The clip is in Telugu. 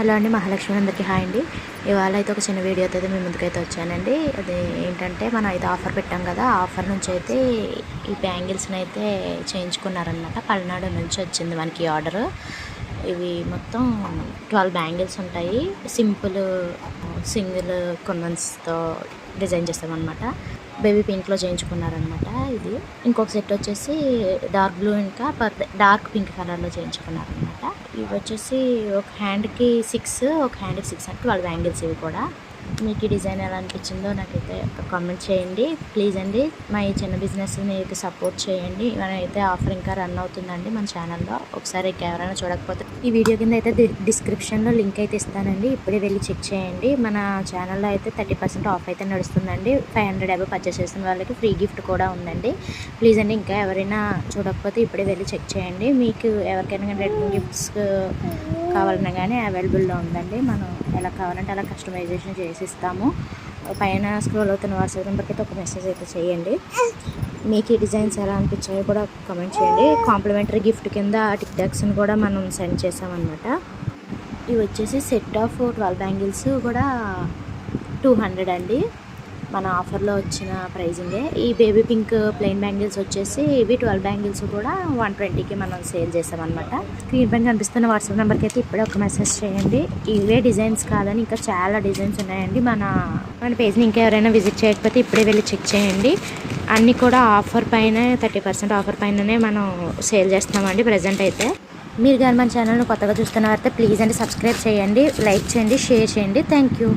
హలో అండి మహాలక్ష్మి అందరికీ హాయ్ అండి. ఇవాళ అయితే ఒక చిన్న వీడియోతో అయితే మీ ముందుకైతే వచ్చానండి. అది ఏంటంటే మనం అయితే ఆఫర్ పెట్టాం కదా ఆఫర్ నుంచి అయితే ఈ బ్యాంగిల్స్ని అయితే చేయించుకున్నారనమాట పల్నాడు నుంచి వచ్చింది మనకి ఆర్డర్. ఇవి మొత్తం ట్వెల్వ్ బ్యాంగిల్స్ ఉంటాయి. సింపుల్ సింగిల్ కొన్నన్స్తో డిజైన్ చేస్తామన్నమాట. బేబీ పింక్లో చేయించుకున్నారనమాట ఇది. ఇంకొక సెట్ వచ్చేసి డార్క్ బ్లూ ఇంకా డార్క్ పింక్ కలర్లో చేయించుకున్నారనమాట ఇవి వచ్చేసి ఒక హ్యాండ్కి సిక్స్ ఒక హ్యాండ్కి సిక్స్ అంటే ట్వెల్వ్ బ్యాంగిల్స్ ఇవి కూడా. మీకు ఈ డిజైన్ ఎలా అనిపించిందో నాకైతే కామెంట్ చేయండి. ప్లీజ్ అండి మా ఈ చిన్న బిజినెస్ని అయితే సపోర్ట్ చేయండి. మనైతే ఆఫర్ ఇంకా రన్ అవుతుందండి మన ఛానల్లో ఒకసారి ఇంకా ఎవరైనా చూడకపోతే ఈ వీడియో కింద అయితే డిస్క్రిప్షన్లో లింక్ అయితే ఇస్తానండి. ఇప్పుడే వెళ్ళి చెక్ చేయండి. మన ఛానల్లో అయితే థర్టీ పర్సెంట్ ఆఫ్ అయితే నడుస్తుందండి. ఫైవ్ హండ్రెడ్ అబో పర్చేస్ చేసిన వాళ్ళకి ఫ్రీ గిఫ్ట్ కూడా ఉందండి. ప్లీజ్ అండి ఇంకా ఎవరైనా చూడకపోతే ఇప్పుడే వెళ్ళి చెక్ చేయండి. మీకు ఎవరికైనా గిఫ్ట్స్ కావాలన్నా కానీ అవైలబుల్లో ఉందండి. మనం ఎలా కావాలంటే అలా కస్టమైజేషన్ చేసి ఇస్తాము పైన స్క్రోల్ అవుతున్న వాట్సాప్ నెంబర్కి అయితే ఒక మెసేజ్ అయితే చేయండి. మీకు ఈ డిజైన్స్ ఎలా అనిపించాయో కూడా కామెంట్ చేయండి. కాంప్లిమెంటరీ గిఫ్ట్ కింద టిక్ టాక్స్ని కూడా మనం సెండ్ చేసామన్నమాట. ఇవి వచ్చేసి సెట్ ఆఫ్ ట్వెల్వ్ బ్యాంగిల్స్ కూడా టూ హండ్రెడ్ అండి. మన ఆఫర్లో వచ్చిన ప్రైజింగే ఈ బేబీ పింక్ ప్లెయిన్ బ్యాంగిల్స్ వచ్చేసి ఇవి ట్వెల్వ్ బ్యాంగిల్స్ కూడా వన్ ట్వంటీకి మనం సేల్ చేసామన్నమాట స్క్రీన్ పైన కనిపిస్తున్న వాట్సాప్ నెంబర్కి అయితే ఇప్పుడే ఒక మెసేజ్ చేయండి. ఇవే డిజైన్స్ కాదని ఇంకా చాలా డిజైన్స్ ఉన్నాయండి. మన మన పేజ్ని ఇంకా ఎవరైనా విజిట్ చేయకపోతే ఇప్పుడే వెళ్ళి చెక్ చేయండి. అన్నీ కూడా ఆఫర్ పైన థర్టీ పర్సెంట్ ఆఫర్ పైననే మనం సేల్ చేస్తున్నామండి ప్రజెంట్ అయితే. మీరు కానీ మన ఛానల్ను కొత్తగా చూస్తున్న వారైతే ప్లీజ్ అండి సబ్స్క్రైబ్ చేయండి లైక్ చేయండి షేర్ చేయండి. Thank you